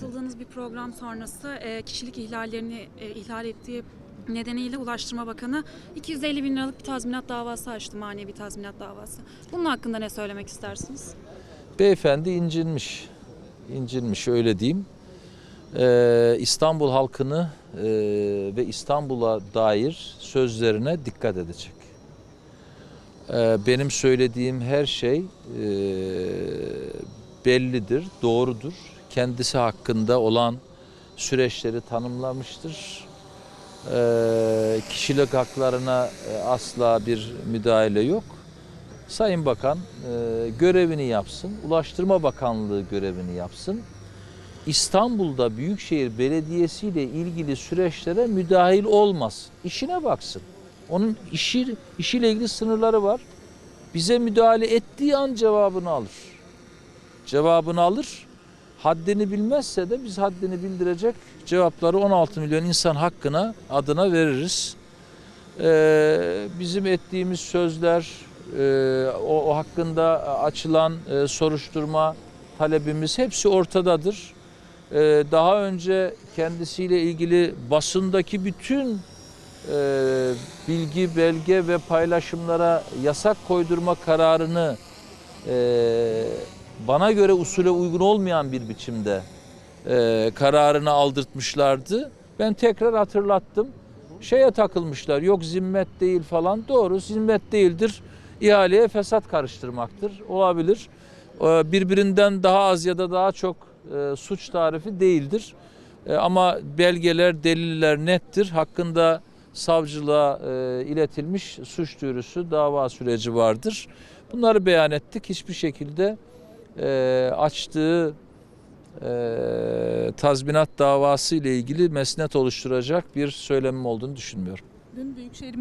Katıldığınız bir program sonrası e, kişilik ihlallerini e, ihlal ettiği nedeniyle Ulaştırma Bakanı 250 bin liralık bir tazminat davası açtı, manevi tazminat davası. Bunun hakkında ne söylemek istersiniz? Beyefendi incinmiş. İncinmiş öyle diyeyim. Ee, İstanbul halkını e, ve İstanbul'a dair sözlerine dikkat edecek. Ee, benim söylediğim her şey e, bellidir, doğrudur. Kendisi hakkında olan süreçleri tanımlamıştır. Ee, kişilik haklarına e, asla bir müdahale yok. Sayın Bakan e, görevini yapsın, Ulaştırma Bakanlığı görevini yapsın. İstanbul'da Büyükşehir Belediyesi ile ilgili süreçlere müdahil olmasın. İşine baksın. Onun işi, işiyle ilgili sınırları var. Bize müdahale ettiği an cevabını alır. Cevabını alır. Haddini bilmezse de biz haddini bildirecek cevapları 16 milyon insan hakkına adına veririz. Ee, bizim ettiğimiz sözler, e, o, o hakkında açılan e, soruşturma talebimiz hepsi ortadadır. Ee, daha önce kendisiyle ilgili basındaki bütün e, bilgi, belge ve paylaşımlara yasak koydurma kararını e, bana göre usule uygun olmayan bir biçimde e, kararını aldırtmışlardı. Ben tekrar hatırlattım. Şeye takılmışlar. Yok zimmet değil falan. Doğru zimmet değildir. İhaleye fesat karıştırmaktır. Olabilir. E, birbirinden daha az ya da daha çok e, suç tarifi değildir. E, ama belgeler, deliller nettir. Hakkında savcılığa e, iletilmiş suç duyurusu, dava süreci vardır. Bunları beyan ettik. Hiçbir şekilde e, açtığı e, tazminat davası ile ilgili mesnet oluşturacak bir söylemim olduğunu düşünmüyorum. Dün Büyükşehir